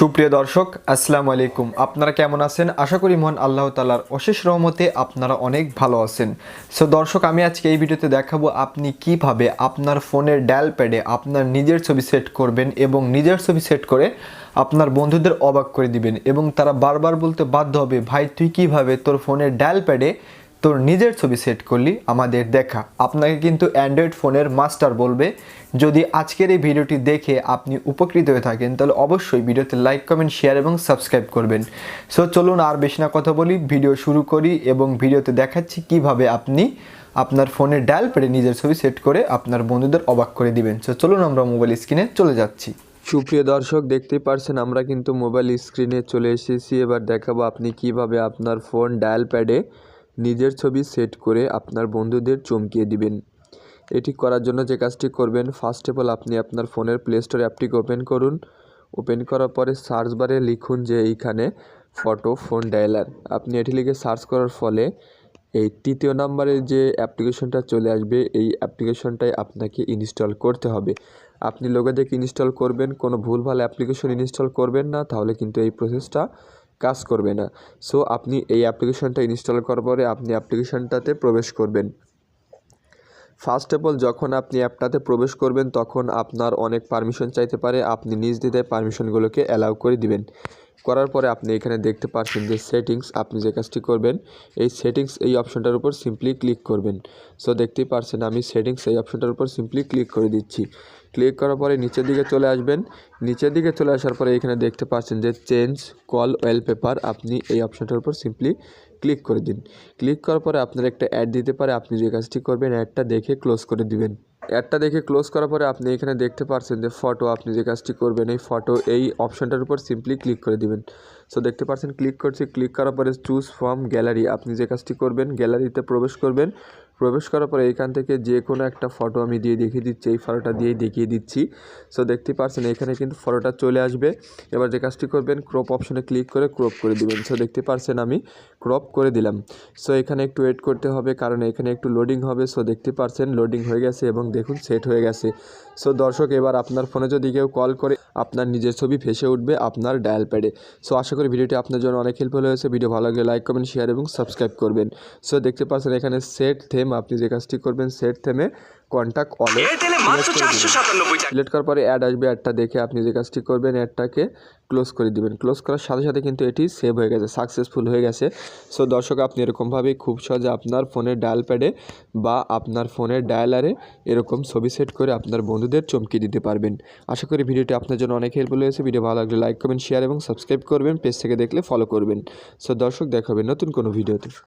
সুপ্রিয় দর্শক, আসসালামু আলাইকুম। আপনারা কেমন আছেন? আশা করি মহান আল্লাহ তালার অশেষ রহমতে আপনারা অনেক ভালো আছেন। সো দর্শক, আমি আজকে এই ভিডিওতে দেখাবো আপনি কীভাবে আপনার ফোনের ডায়াল প্যাডে আপনার নিজের ছবি সেট করবেন এবং নিজের ছবি সেট করে আপনার বন্ধুদের অবাক করে দিবেন এবং তারা বারবার বলতে বাধ্য হবে, ভাই, তুই কীভাবে তোর ফোনের ডায়াল প্যাডে তোর নিজের ছবি সেট করলি, আমাদের দেখা। আপনাকে কিন্তু অ্যান্ড্রয়েড ফোনের মাস্টার বলবে, যদি আজকের এই ভিডিওটি দেখে আপনি উপকৃত হয়ে থাকেন, তাহলে অবশ্যই ভিডিওতে লাইক কমেন্ট শেয়ার এবং সাবস্ক্রাইব করবেন। সো চলুন আর বেশি না কথা বলি, ভিডিও শুরু করি এবং ভিডিওতে দেখাচ্ছি কীভাবে আপনি আপনার ফোনের ডায়াল পেড়ে নিজের ছবি সেট করে আপনার বন্ধুদের অবাক করে দিবেন। সো চলুন আমরা মোবাইল স্ক্রিনে চলে যাচ্ছি। সুপ্রিয় দর্শক, দেখতেই পারছেন আমরা কিন্তু মোবাইল স্ক্রিনে চলে এসেছি। এবার দেখাবো আপনি কীভাবে আপনার ফোন ডায়াল প্যাডে নিজের ছবি সেট করে আপনার বন্ধুদের চমকিয়ে দিবেন। এটি করার জন্য যে কাজটি করবেন ফার্স্ট অফ অল আপনি আপনার ফোনের প্লে স্টোর অ্যাপটিকে ওপেন করুন। ওপেন করার পরে সার্চ বারে লিখুন যে এইখানে ফটো ফোন ডায়ালার আপনি এটি লিখে সার্চ করার ফলে এই তৃতীয় নম্বরের যে অ্যাপ্লিকেশনটা চলে আসবে, এই অ্যাপ্লিকেশনটাই আপনাকে ইনস্টল করতে হবে। আপনি লোকে দেখে ইনস্টল করবেন, কোনো ভুলভাল অ্যাপ্লিকেশন ইনস্টল করবেন না, তাহলে কিন্তু এই প্রসেসটা কাজ করবে না। সো আপনি এই অ্যাপ্লিকেশনটা ইনস্টল করার পরে আপনি অ্যাপ্লিকেশনটাতে প্রবেশ করবেন। ফার্স্ট অফ অল যখন আপনি অ্যাপটাতে প্রবেশ করবেন, তখন আপনার অনেক পারমিশন চাইতে পারে। আপনি নিজ দিতে পারমিশনগুলোকে অ্যালাউ করে দিবেন। করার পরে আপনি এখানে দেখতে পাচ্ছেন যে সেটিংস আপনি যে কাজটি করবেন, এই সেটিংস এই অপশনটার উপর সিম্পলি ক্লিক করবেন। সো দেখতেই পারছেন আমি সেটিংস এই অপশনটার উপর সিম্পলি ক্লিক করে দিচ্ছি। ক্লিক করার পরে নিচের দিকে চলে আসবেন। নিচের দিকে চলে আসার পরে এখানে দেখতে পাচ্ছেন যে চেঞ্জ কল ওয়েলপেপার আপনি এই অপশনটার উপর সিম্পলি ক্লিক করে দিন। ক্লিক করার পরে আপনার একটা অ্যাড দিতে পারে, আপনি যে কাজটি করবেন অ্যাডটা দেখে ক্লোজ করে দিবেন। অ্যাডটা দেখে ক্লোজ করার পরে আপনি এখানে দেখতে পারছেন যে ফটো আপনি যে কাজটি করবেন, এই ফটো এই অপশানটার উপর সিম্পলি ক্লিক করে দিবেন। সো দেখতে পাচ্ছেন ক্লিক করছি ক্লিক করার পরে চুজ ফ্রম গ্যালারি আপনি যে কাজটি করবেন গ্যালারিতে প্রবেশ করবেন। প্রবেশ করার পরে এখান থেকে যে কোনো একটা ফটো আমি দিয়ে দেখিয়ে দিচ্ছি, এই ফটোটা দিয়েই দেখিয়ে দিচ্ছি। সো দেখতে পাচ্ছেন এখানে কিন্তু ফটোটা চলে আসবে। এবার যে কাজটি করবেন ক্রপ অপশনে ক্লিক করে ক্রপ করে দিবেন। সো দেখতে পাচ্ছেন আমি ক্রপ করে দিলাম। সো এখানে একটু ওয়েট করতে হবে কারণ এখানে একটু লোডিং হবে। সো দেখতে পাচ্ছেন লোডিং হয়ে গেছে এবং দেখুন সেট হয়ে গেছে। সো দর্শক, এবার আপনার ফোনে যদি কেউ কল করে আপনার নিজের ছবি ফেসে উঠবে আপনার ডায়াল প্যাডে। সো আশা করি ভিডিওটি আপনার জন্য অনেক হেল্পফুল হয়েছে। ভিডিও ভালো লাগলে লাইক কমেন্ট শেয়ার এবং সাবস্ক্রাইব করবেন। সো দেখতে পাচ্ছেন এখানে সেট থেম আপনি যে কাজটি করবেন সেট থেমে কন্ট্যাক্ট অলে সিলেক্ট করার পরে অ্যাড আসবে অ্যাডটা দেখে আপনি যে কাজটি করবেন অ্যাডটাকে ক্লোজ করে দিবেন। ক্লোজ করার সাথে সাথে কিন্তু এটি সেভ হয়ে গেছে সাকসেসফুল হয়ে গেছে। সো দর্শক আপনি এরকমভাবেই খুব সহজে আপনার ফোনের ডায়াল প্যাডে বা আপনার ফোনের ডায়ালারে এরকম ছবি সেট করে আপনার বন্ধুদের চমকে দিতে পারবেন। আশা করি ভিডিওটি আপনার জন্য অনেক হেল্পফুল হয়েছে। ভিডিও ভালো লাগলে লাইক করবেন শেয়ার এবং সাবস্ক্রাইব করবেন। পেজ থেকে দেখলে ফলো করবেন। সো দর্শক দেখাবেন নতুন কোনো ভিডিওতে।